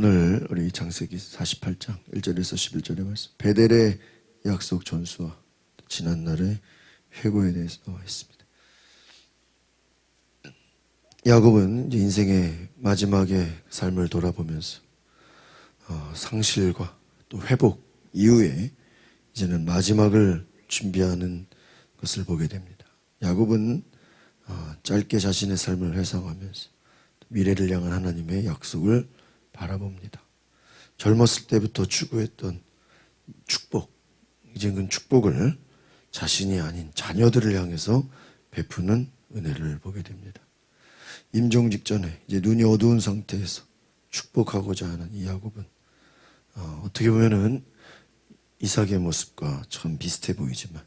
오늘 우리 장세기 48장 1절에서 11절의 말씀 베델의 약속 전수와 지난 날의 회고에 대해서 했습니다. 야곱은 이제 인생의 마지막의 삶을 돌아보면서 어, 상실과 또 회복 이후에 이제는 마지막을 준비하는 것을 보게 됩니다. 야곱은 어, 짧게 자신의 삶을 회상하면서 미래를 향한 하나님의 약속을 바라봅니다. 젊었을 때부터 추구했던 축복, 이제 그 축복을 자신이 아닌 자녀들을 향해서 베푸는 은혜를 보게 됩니다. 임종 직전에 이제 눈이 어두운 상태에서 축복하고자 하는 이 야곱은 어, 어떻게 보면은 이삭의 모습과 참 비슷해 보이지만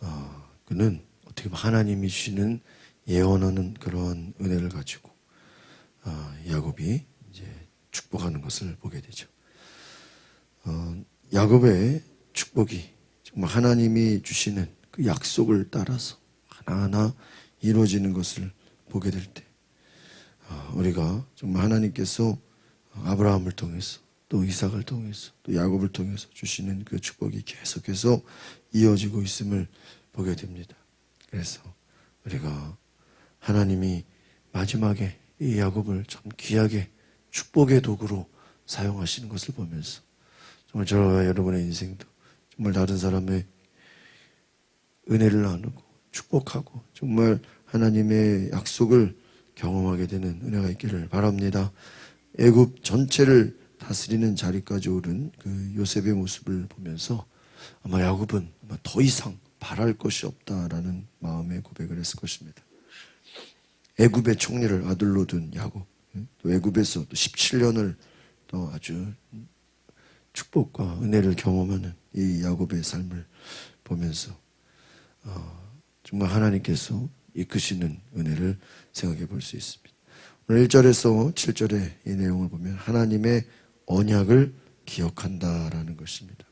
어, 그는 어떻게 보면 하나님이 주시는 예언하는 그런 은혜를 가지고 어, 야곱이 축복하는 것을 보게 되죠. 어, 야곱의 축복이 정말 하나님이 주시는 그 약속을 따라서 하나하나 이루어지는 것을 보게 될 때, 어, 우리가 정말 하나님께서 아브라함을 통해서 또 이삭을 통해서 또 야곱을 통해서 주시는 그 축복이 계속해서 이어지고 있음을 보게 됩니다. 그래서 우리가 하나님이 마지막에 이 야곱을 참 귀하게 축복의 도구로 사용하시는 것을 보면서 정말 저와 여러분의 인생도 정말 다른 사람의 은혜를 나누고 축복하고 정말 하나님의 약속을 경험하게 되는 은혜가 있기를 바랍니다. 애굽 전체를 다스리는 자리까지 오른 그 요셉의 모습을 보면서 아마 야곱은 아마 더 이상 바랄 것이 없다라는 마음의 고백을 했을 것입니다. 애굽의 총리를 아들로 둔 야곱, 또 애굽에서 또 17년을 또 아주 축복과 은혜를 경험하는 이 야곱의 삶을 보면서 어, 정말 하나님께서 이끄시는 은혜를 생각해 볼 수 있습니다. 오늘 1절에서 7절의 이 내용을 보면 하나님의 언약을 기억한다라는 것입니다.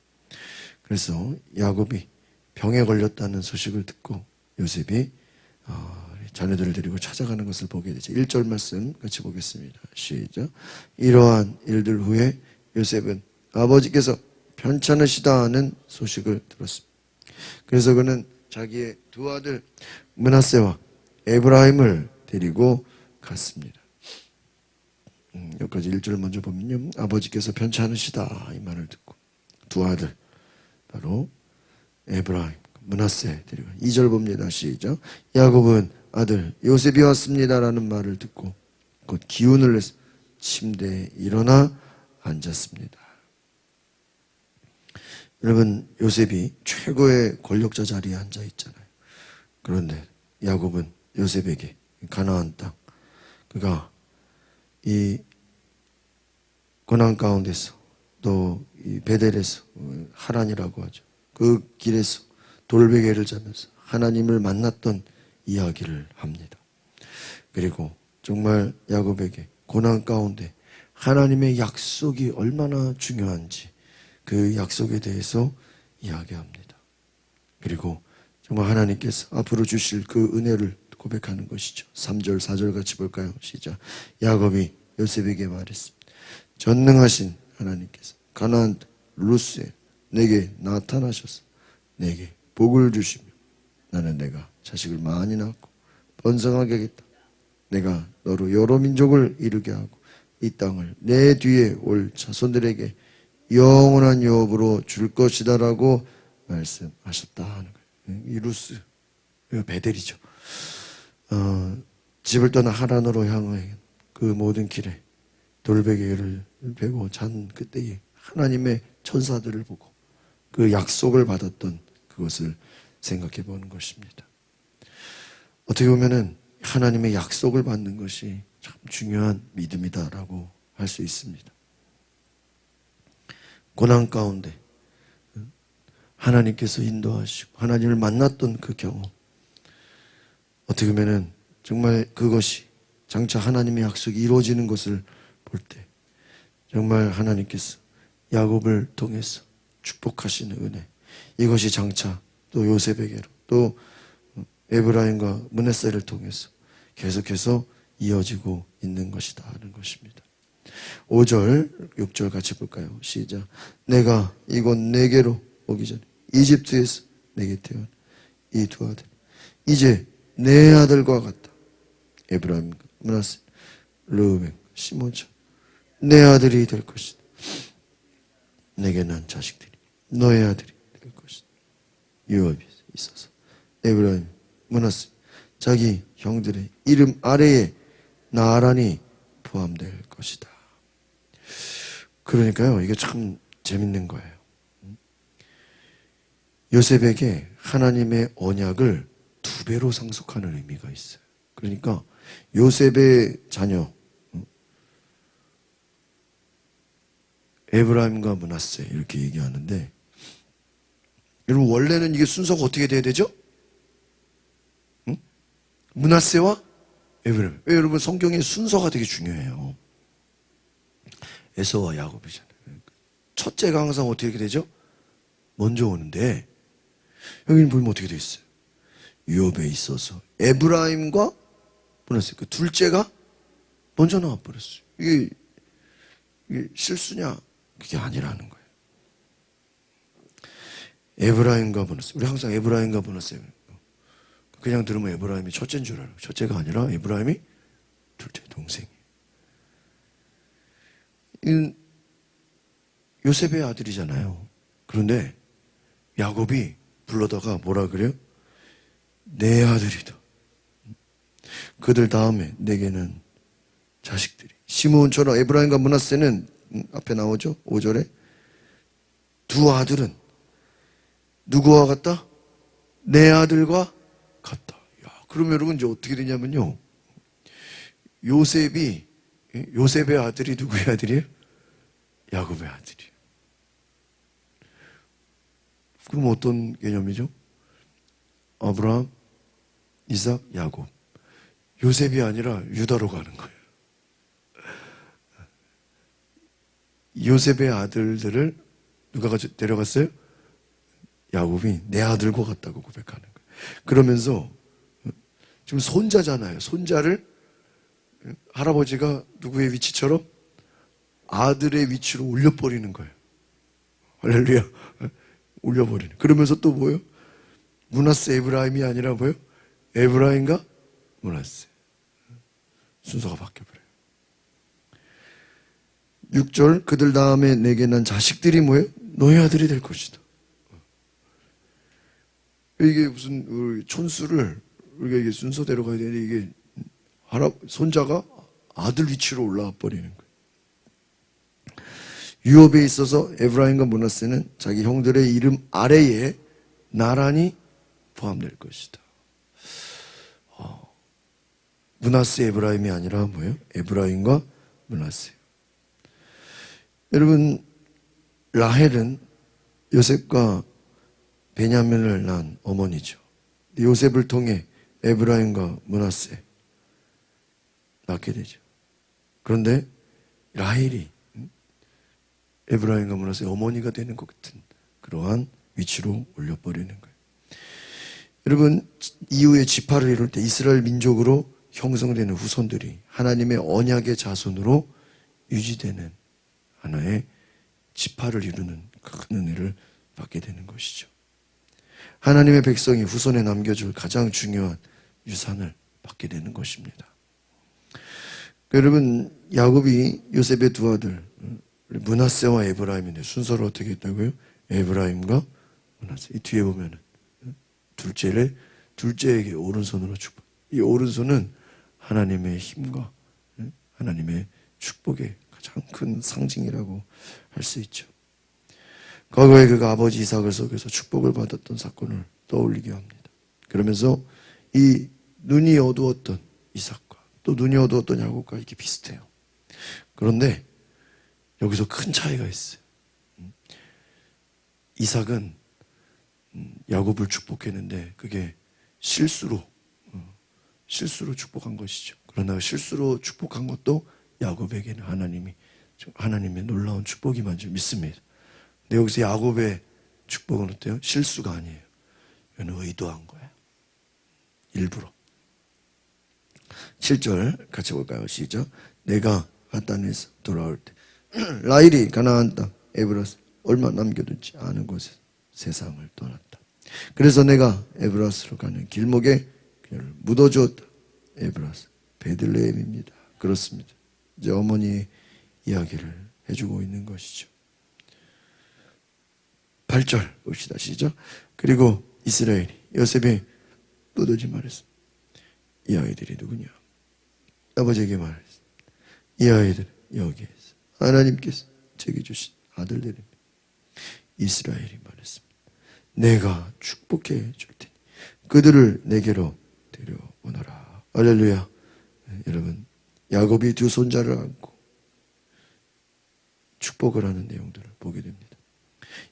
그래서 야곱이 병에 걸렸다는 소식을 듣고 요셉이 어, 자녀들을 데리고 찾아가는 것을 보게 되죠. 1절 말씀 같이 보겠습니다. 시작. 이러한 일들 후에 요셉은 아버지께서 편찮으시다는 소식을 들었습니다. 그래서 그는 자기의 두 아들 문하세와 에브라임을 데리고 갔습니다. 음, 여기까지 1절 먼저 보면요. 아버지께서 편찮으시다 이 말을 듣고 두 아들 바로 에브라임, 문하세 데리고 2절 봅니다. 시작. 야곱은 아들 요셉이 왔습니다라는 말을 듣고 곧 기운을 내서 침대에 일어나 앉았습니다. 여러분 요셉이 최고의 권력자 자리에 앉아 있잖아요. 그런데 야곱은 요셉에게 가나안 땅 그가 이 고난 가운데서 또이 베델에서 하란이라고 하죠. 그 길에서 돌베개를 자면서 하나님을 만났던 이야기를 합니다. 그리고 정말 야곱에게 고난 가운데 하나님의 약속이 얼마나 중요한지 그 약속에 대해서 이야기합니다. 그리고 정말 하나님께서 앞으로 주실 그 은혜를 고백하는 것이죠. 3절, 4절 같이 볼까요? 시작. 야곱이 요셉에게 말했습니다. 전능하신 하나님께서 가나안 루스에 내게 나타나셔서 내게 복을 주시며 나는 내가 자식을 많이 낳고 번성하게 하겠다. 내가 너로 여러 민족을 이루게 하고 이 땅을 내 뒤에 올 자손들에게 영원한 유업으로 줄 것이다라고 말씀하셨다 하는 거예요. 이 루스, 베델이죠. 어, 집을 떠나 하란으로 향해 그 모든 길에 돌베개를 베고 잔 그때에 하나님의 천사들을 보고 그 약속을 받았던 그것을 생각해 보는 것입니다. 어떻게 보면은 하나님의 약속을 받는 것이 참 중요한 믿음이다라고 할 수 있습니다. 고난 가운데 하나님께서 인도하시고 하나님을 만났던 그 경험 어떻게 보면은 정말 그것이 장차 하나님의 약속이 이루어지는 것을 볼 때 정말 하나님께서 야곱을 통해서 축복하시는 은혜 이것이 장차 또 요셉에게로 또 에브라임과 문에셀을 통해서 계속해서 이어지고 있는 것이다 하는 것입니다. 5절, 6절 같이 볼까요? 시작. 내가 이곳 내게로 오기 전에 이집트에서 내게 태어난 이두 아들. 이제 내 아들과 같다. 에브라임과 문하세, 르우벤, 시몬처럼 내 아들이 될 것이다. 내게 난 자식들이 너의 아들이. 유업이 있어서 에브라임, 문하세, 자기 형들의 이름 아래에 나란히 포함될 것이다. 그러니까요, 이게 참 재밌는 거예요. 요셉에게 하나님의 언약을 두 배로 상속하는 의미가 있어요. 그러니까 요셉의 자녀 에브라임과 문하세 이렇게 얘기하는데 여러분 원래는 이게 순서가 어떻게 돼야 되죠? 응? 문하세와 에브라임. 왜 여러분 성경의 순서가 되게 중요해요. 에서와 야곱이잖아요. 첫째가 항상 어떻게 되죠? 먼저 오는데 여기는 보면 어떻게 돼 있어요? 유업에 있어서 에브라임과 문하세 그 둘째가 먼저 나와 버렸어요. 이게, 이게 실수냐? 그게 아니라는 거예요. 에브라임과 문하세 우리 항상 에브라임과 문하세 그냥 들으면 에브라임이 첫째인 줄 알아요. 첫째가 아니라 에브라임이 둘째. 이 요셉의 아들이잖아요. 그런데 야곱이 불러다가 뭐라 그래요? 내 아들이다. 그들 다음에 내게는 자식들이. 시므온처럼 에브라임과 문하세는 음, 앞에 나오죠? 5절에 두 아들은 누구와 같다? 내 아들과 같다. 야, 그럼 여러분 이제 어떻게 되냐면요. 요셉이 예? 요셉의 아들이 누구의 아들이에요? 야곱의 아들이에요. 그럼 어떤 개념이죠? 아브라함, 이삭, 야곱. 요셉이 아니라 유다로 가는 거예요. 요셉의 아들들을 누가 가져 데려갔어요? 야곱이 내 아들과 같다고 고백하는 거예요. 그러면서 지금 손자잖아요. 손자를 할아버지가 누구의 위치처럼 아들의 위치로 올려버리는 거예요. 할렐루야. 올려버리는. 그러면서 또 뭐예요? 문하세 에브라임이 아니라 뭐예요? 에브라임과 문하세. 순서가 바뀌어버려요. 6절 그들 다음에 내게 난 자식들이 뭐예요? 너의 아들이 될 것이다. 이게 무슨 촌수를 우리가 이게 순서대로 가야 되는데 이게 할아 손자가 아들 위치로 올라와 버리는 거예요. 유업에 있어서 에브라임과 문하세는 자기 형들의 이름 아래에 나란히 포함될 것이다. 어, 문하세 에브라임이 아니라 뭐예요? 에브라임과 문하세. 여러분 라헬은 요셉과 베냐민을 낳은 어머니죠. 요셉을 통해 에브라임과 문하세 낳게 되죠. 그런데 라헬이 에브라임과 문하세 어머니가 되는 것 같은 그러한 위치로 올려버리는 거예요. 여러분 이후에 지파를 이룰 때 이스라엘 민족으로 형성되는 후손들이 하나님의 언약의 자손으로 유지되는 하나의 지파를 이루는 큰 은혜를 받게 되는 것이죠. 하나님의 백성이 후손에 남겨줄 가장 중요한 유산을 받게 되는 것입니다. 여러분 야곱이 요셉의 두 아들 문하세와 에브라임인데 순서를 어떻게 했다고요? 에브라임과 문하세. 이 뒤에 보면은 둘째를 둘째에게 오른손으로 축복. 이 오른손은 하나님의 힘과 하나님의 축복의 가장 큰 상징이라고 할 수 있죠. 과거에 그가 아버지 이삭을 속여서 축복을 받았던 사건을 떠올리게 합니다. 그러면서 이 눈이 어두웠던 이삭과 또 눈이 어두웠던 야곱과 이렇게 비슷해요. 그런데 여기서 큰 차이가 있어요. 이삭은 야곱을 축복했는데 그게 실수로 실수로 축복한 것이죠. 그러나 실수로 축복한 것도 야곱에게는 하나님이 하나님의 놀라운 축복이만 줄 믿습니다. 근데 여기서 야곱의 축복은 어때요? 실수가 아니에요. 이건 의도한 거예요. 일부러. 7절 같이 볼까요? 시작. 내가 가단에서 돌아올 때 라일이 가나안 땅 에브라스 얼마 남겨두지 않은 곳에 세상을 떠났다. 그래서 내가 에브라스로 가는 길목에 그녀를 묻어주었다. 에브라스 베들레헴입니다. 그렇습니다. 이제 어머니의 이야기를 해주고 있는 것이죠. 8절 봅시다. 시작. 그리고 이스라엘이 요셉이 묻어지 말했어. 이 아이들이 누구냐? 아버지에게 말했어. 이 아이들 여기에서 하나님께서 제게 주신 아들들입니다. 이스라엘이 말했습니다. 내가 축복해 줄 테니 그들을 내게로 데려오너라. 할렐루야. 네, 여러분 야곱이 두 손자를 안고 축복을 하는 내용들을 보게 됩니다.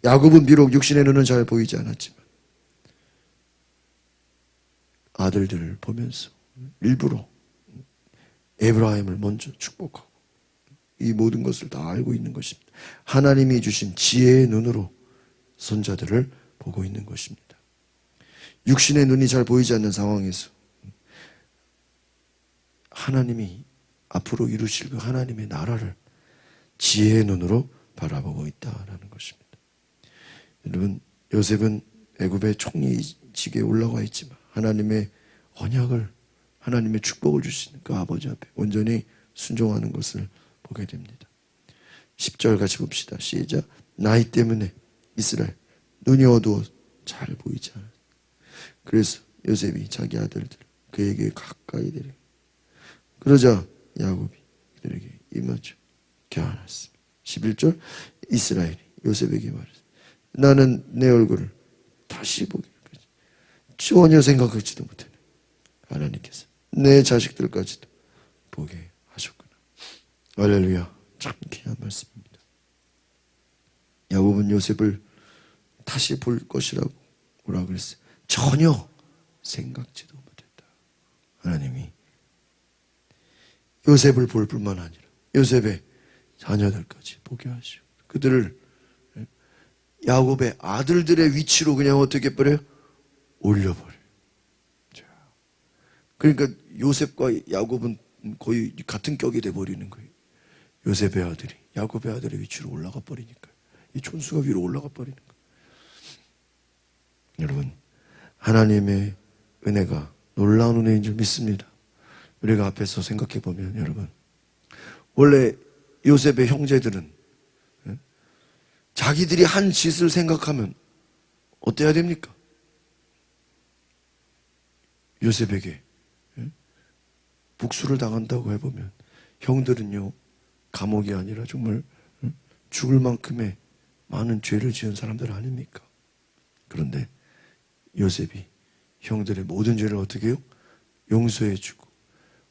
야곱은 비록 육신의 눈은 잘 보이지 않았지만 아들들을 보면서 일부러 에브라임을 먼저 축복하고 이 모든 것을 다 알고 있는 것입니다. 하나님이 주신 지혜의 눈으로 손자들을 보고 있는 것입니다. 육신의 눈이 잘 보이지 않는 상황에서 하나님이 앞으로 이루실 그 하나님의 나라를 지혜의 눈으로 바라보고 있다라는 것입니다. 여러분 요셉은 애굽의 총리직에 올라가 있지만 하나님의 언약을 하나님의 축복을 주시는 그 아버지 앞에 온전히 순종하는 것을 보게 됩니다. 10절 같이 봅시다. 시작. 나이 때문에 이스라엘 눈이 어두워 잘 보이지 않아. 그래서 요셉이 자기 아들들 그에게 가까이 데려. 그러자 야곱이 그들에게 임하죠. 교환했습니다. 11절 이스라엘이 요셉에게 말했습니다. 나는 내 얼굴을 다시 보기를 전혀 생각하지도 못했네. 하나님께서 내 자식들까지도 보게 하셨구나. 할렐루야. 참 귀한 말씀입니다. 야곱은 요셉을 다시 볼 것이라고 뭐라 그랬어요? 전혀 생각지도 못했다. 하나님이 요셉을 볼 뿐만 아니라 요셉의 자녀들까지 보게 하시고 그들을 야곱의 아들들의 위치로 그냥 어떻게 버려요? 올려버려요. 그러니까 요셉과 야곱은 거의 같은 격이 돼버리는 거예요. 요셉의 아들이 야곱의 아들의 위치로 올라가 버리니까 이 촌수가 위로 올라가 버리는 거예요. 여러분 하나님의 은혜가 놀라운 은혜인 줄 믿습니다. 우리가 앞에서 생각해 보면 여러분 원래 요셉의 형제들은 예? 자기들이 한 짓을 생각하면 어때야 됩니까? 요셉에게 예? 복수를 당한다고 해보면 형들은요 감옥이 아니라 정말 예? 죽을 만큼의 많은 죄를 지은 사람들 아닙니까? 그런데 요셉이 형들의 모든 죄를 어떻게 해요? 용서해주고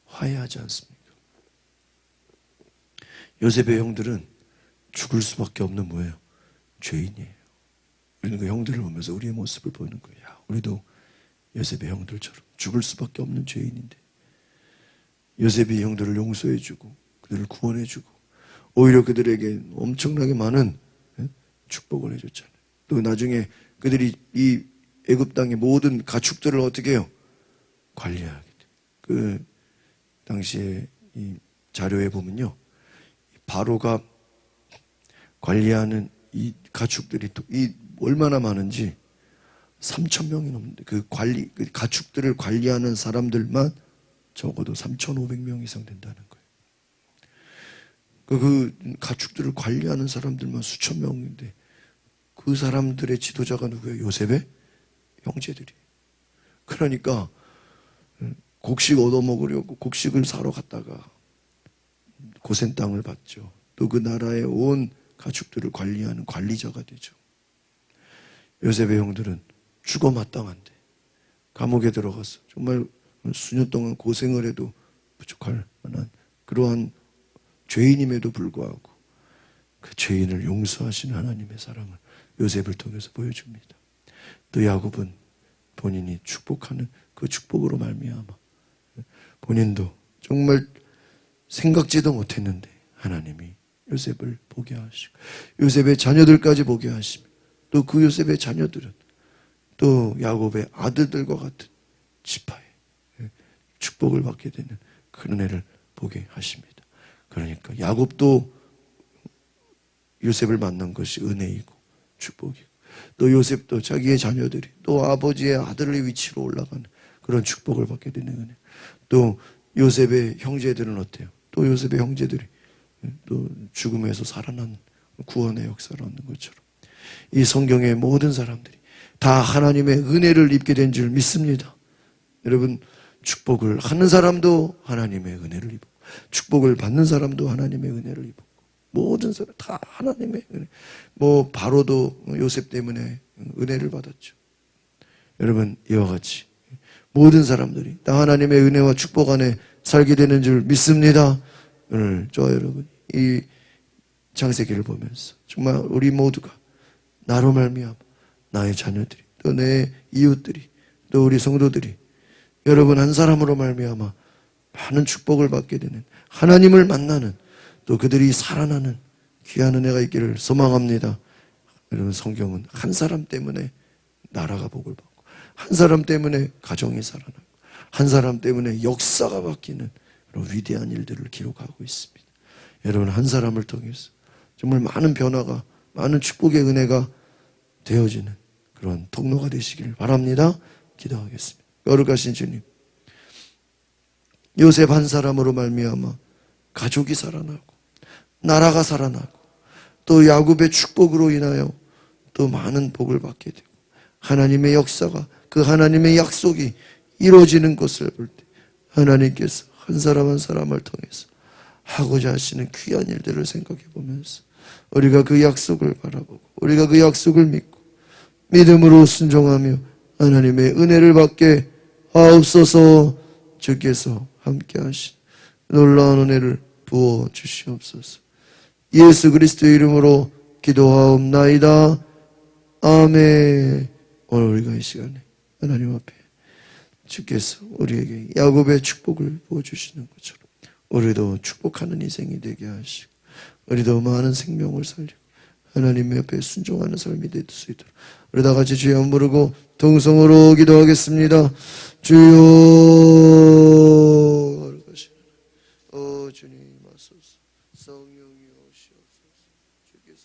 화해하지 않습니까? 요셉의 형들은 죽을 수밖에 없는 뭐예요? 죄인이에요. 우리는 그 형들을 보면서 우리의 모습을 보는 거예요. 야, 우리도 요셉의 형들처럼 죽을 수밖에 없는 죄인인데 요셉이 형들을 용서해주고 그들을 구원해주고 오히려 그들에게 엄청나게 많은 예? 축복을 해줬잖아요. 또 나중에 그들이 이 애굽 땅의 모든 가축들을 어떻게 해요? 관리하게 돼. 그 당시에 이 자료에 보면요, 바로가 관리하는 이 가축들이 또 이 얼마나 많은지 3천 명이 넘는데 그 관리 그 가축들을 관리하는 사람들만 적어도 3,500명 이상 된다는 거예요. 그, 그 가축들을 관리하는 사람들만 수천 명인데 그 사람들의 지도자가 누구예요? 요셉의 형제들이. 그러니까 곡식 얻어먹으려고 곡식을 사러 갔다가 고센 땅을 받죠. 또 그 나라의 온 가축들을 관리하는 관리자가 되죠. 요셉의 형들은 죽어 마땅한데 감옥에 들어가서 정말 수년 동안 고생을 해도 부족할 만한 그러한 죄인임에도 불구하고 그 죄인을 용서하시는 하나님의 사랑을 요셉을 통해서 보여줍니다. 또 야곱은 본인이 축복하는 그 축복으로 말미암아 본인도 정말 생각지도 못했는데 하나님이 요셉을 보게 하시고 요셉의 자녀들까지 보게 하시며 또 그 요셉의 자녀들은 또 야곱의 아들들과 같은 지파에 축복을 받게 되는 그런 애를 보게 하십니다. 그러니까 야곱도 요셉을 만난 것이 은혜이고 축복이고 또 요셉도 자기의 자녀들이 또 아버지의 아들의 위치로 올라가는 그런 축복을 받게 되는 은혜. 또 요셉의 형제들은 어때요? 또 요셉의 형제들이 또 죽음에서 살아난 구원의 역사를 얻는 것처럼 이 성경의 모든 사람들이 다 하나님의 은혜를 입게 된 줄 믿습니다. 여러분 축복을 하는 사람도 하나님의 은혜를 입고 축복을 받는 사람도 하나님의 은혜를 입고 모든 사람 다 하나님의 은혜. 뭐 바로도 요셉 때문에 은혜를 받았죠. 여러분 이와 같이 모든 사람들이 다 하나님의 은혜와 축복 안에 살게 되는 줄 믿습니다. 오늘 저 여러분 이 창세기를 보면서 정말 우리 모두가 나로 말미암아 나의 자녀들이 또 내 이웃들이 또 우리 성도들이 여러분 한 사람으로 말미암아 많은 축복을 받게 되는 하나님을 만나는 또 그들이 살아나는 귀한 은혜가 있기를 소망합니다. 여러분 성경은 한 사람 때문에 나라가 복을 받고 한 사람 때문에 가정이 살아나고 한 사람 때문에 역사가 바뀌는 그런 위대한 일들을 기록하고 있습니다. 여러분 한 사람을 통해서 정말 많은 변화가 많은 축복의 은혜가 되어지는 그런 통로가 되시길 바랍니다. 기도하겠습니다. 거룩하신 주님, 요셉 한 사람으로 말미암아 가족이 살아나고 나라가 살아나고 또 야곱의 축복으로 인하여 또 많은 복을 받게 되고 하나님의 역사가 그 하나님의 약속이 이루어지는 것을 볼 때 하나님께서 한 사람 한 사람을 통해서 하고자 하시는 귀한 일들을 생각해 보면서 우리가 그 약속을 바라보고 우리가 그 약속을 믿고 믿음으로 순종하며 하나님의 은혜를 받게 하옵소서. 주께서 함께 하신 놀라운 은혜를 부어 주시옵소서. 예수 그리스도의 이름으로 기도하옵나이다. 아멘. 오늘 우리가 이 시간에 하나님 앞에 주께서 우리에게 야곱의 축복을 부어 주시는 것처럼 우리도 축복하는 인생이 되게 하시고 우리도 많은 생명을 살리고 하나님 옆에 순종하는 삶이 될 수 있도록. 우리 다 같이 주여 부르고 동성으로 기도하겠습니다. 주여 어 주님 맞소서.